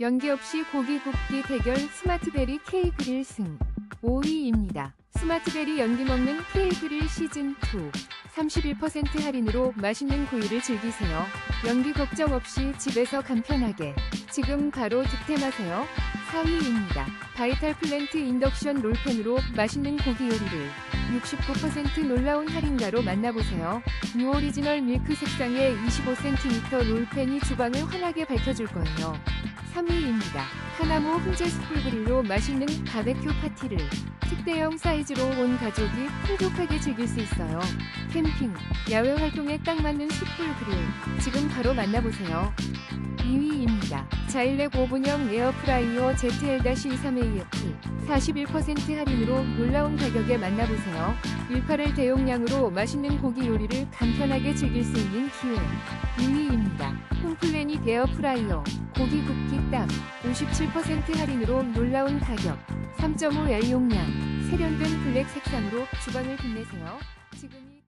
연기 없이 고기 굽기 대결 스마트베리 K그릴 승 5위입니다. 스마트베리 연기 먹는 K그릴 시즌2 31% 할인으로 맛있는 구이를 즐기세요. 연기 걱정 없이 집에서 간편하게 지금 바로 득템하세요. 4위입니다. 바이탈 플랜트 인덕션 롤팬으로 맛있는 고기 요리를 69% 놀라운 할인가로 만나보세요. 뉴 오리지널 밀크 색상의 25cm 롤팬이 주방을 환하게 밝혀줄 거예요. 3위입니다. 하나무 훈제 숯불그릴로 맛있는 바베큐 파티를 특대형 사이즈로 온 가족이 풍족하게 즐길 수 있어요. 캠핑, 야외 활동에 딱 맞는 숯불그릴 지금 바로 만나보세요. 2위입니다. 자일렉 오븐형 에어프라이어 ZL-23AF 41% 할인으로 놀라운 가격에 만나보세요. 1파를 대용량으로 맛있는 고기 요리를 간편하게 즐길 수 있는 기회. 2위입니다. 홈플래닛 에어프라이어 고기 굽기 딱57% 할인으로 놀라운 가격. 3.5L 용량 세련된 블랙 색상으로 주방을 빛내세요. 지금